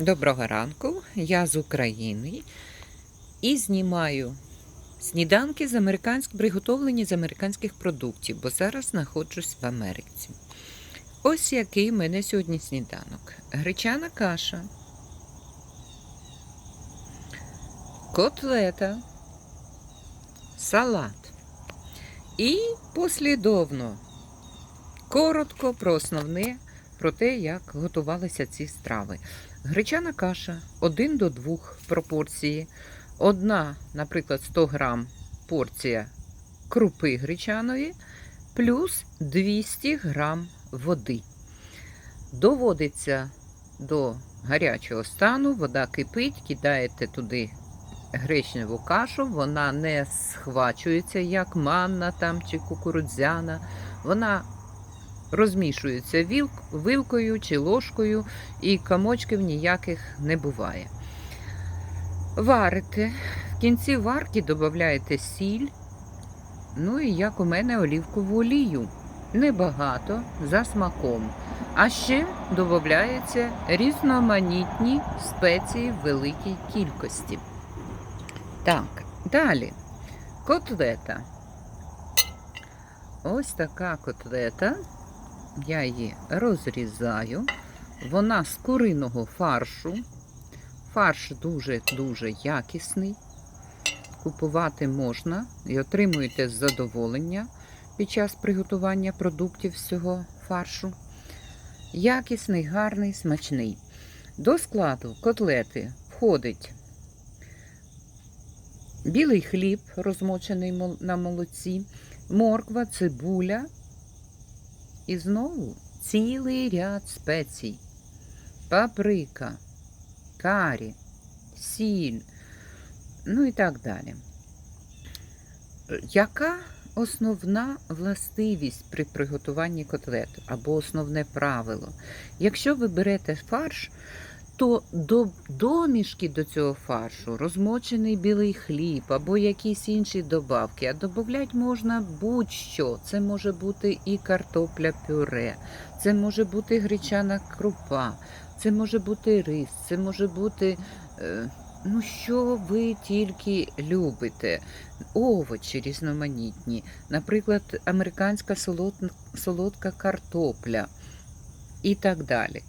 Доброго ранку, я з України і знімаю сніданки з американських, приготовлені з американських продуктів, бо зараз знаходжусь в Америці. Ось який в мене сьогодні сніданок. Гречана каша, котлета, салат. І послідовно, коротко про основне, про те, як готувалися ці страви. Гречана каша 1 до 2 пропорції. Одна, наприклад, 100 грам порція крупи гречаної, плюс 200 грам води. Доводиться до гарячого стану, вода кипить, кидаєте туди гречневу кашу, вона не схвачується, як манна там чи кукурудзяна. Вона розмішується вілк, вилкою чи ложкою, і комочків ніяких не буває. Варите. В кінці варки додаєте сіль. Ну і як у мене олівкову олію. Небагато за смаком. А ще додаються різноманітні спеції в великій кількості. Так, далі. Котлета. Ось така котлета. Я її розрізаю. Вона з куриного фаршу. Фарш дуже-дуже якісний. Купувати можна і отримуєте задоволення під час приготування продуктів з цього фаршу. Якісний, гарний, смачний. До складу котлети входить білий хліб, розмочений на молоці, морква, цибуля. І знову цілий ряд спецій. Паприка, карі, сіль, ну і так далі. Яка основна властивість при приготуванні котлет або основне правило? Якщо ви берете фарш, то до домішки до цього фаршу розмочений білий хліб або якісь інші добавки. А додати можна будь-що. Це може бути і картопля пюре, це може бути гречана крупа, це може бути рис, це може бути. Е, Ну, що ви тільки любите? Овочі різноманітні, наприклад, американська солодка картопля і так далі.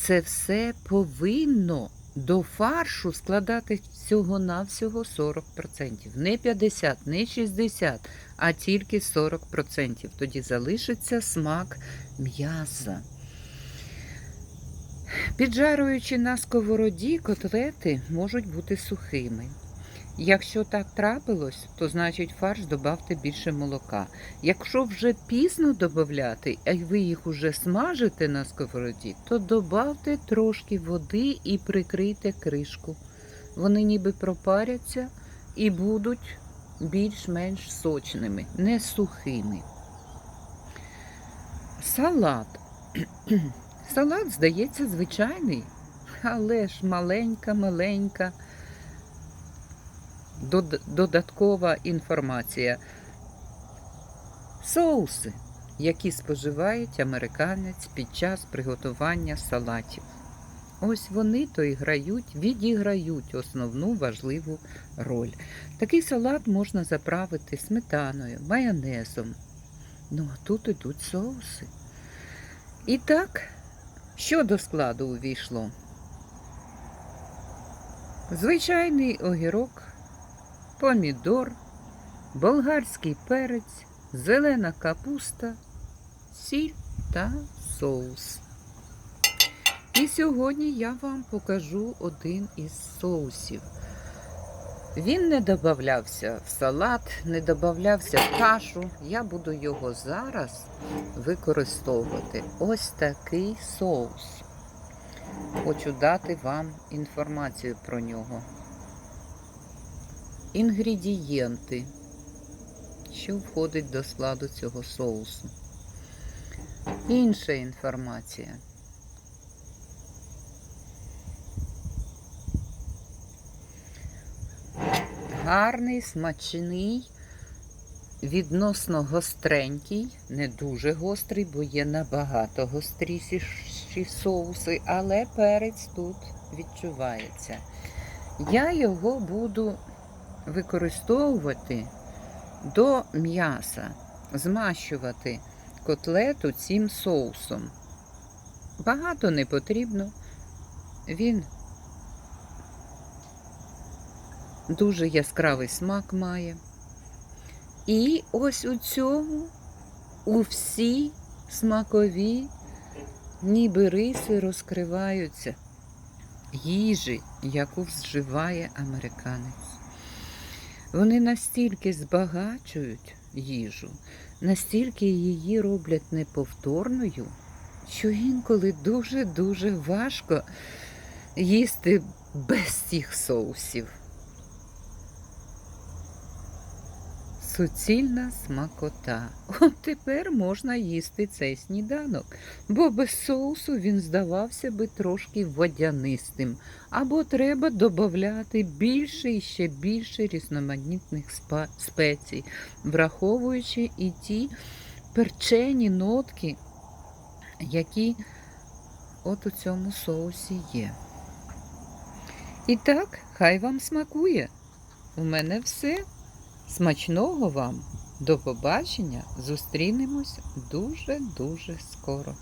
Це все повинно до фаршу складати всього-навсього 40%. Не 50, не 60, а тільки 40%. Тоді залишиться смак м'яса. Піджарюючи на сковороді, котлети можуть бути сухими. Якщо так трапилось, то значить фарш додавте більше молока. Якщо вже пізно додати, а ви їх уже смажите на сковороді, то додавте трошки води і прикрийте кришку. Вони ніби пропаряться і будуть більш-менш сочними, не сухими. Салат. Салат, здається, звичайний, але ж маленька-маленька додаткова інформація. Соуси, які споживають американець під час приготування салатів. Ось вони то і грають, відіграють основну важливу роль. Такий салат можна заправити сметаною, майонезом. Ну, а тут ідуть соуси. І так, що до складу увійшло? Звичайний огірок помідор, болгарський перець, зелена капуста, сіль та соус. І сьогодні я вам покажу один із соусів. Він не додавався в салат, не додавався в кашу. Я буду його зараз використовувати. Ось такий соус. Хочу дати вам інформацію про нього. Інгредієнти, що входить до складу цього соусу. Інша інформація. Гарний, смачний, відносно гостренький, не дуже гострий, бо є набагато гостріші соуси, але перець тут відчувається. Я його буду використовувати до м'яса, змащувати котлету цим соусом. Багато не потрібно. Він дуже яскравий смак має. І ось у цьому у всі смакові ніби риси розкриваються їжі, яку вживає американець. Вони настільки збагачують їжу, настільки її роблять неповторною, що інколи дуже-дуже важко їсти без цих соусів. Суцільна смакота. От тепер можна їсти цей сніданок, бо без соусу він здавався би трошки водянистим, або треба додати більше і ще більше різноманітних спецій, враховуючи і ті перчені нотки, які от у цьому соусі є. І так, хай вам смакує. У мене все. Смачного вам! До побачення! Зустрінемось дуже-дуже скоро.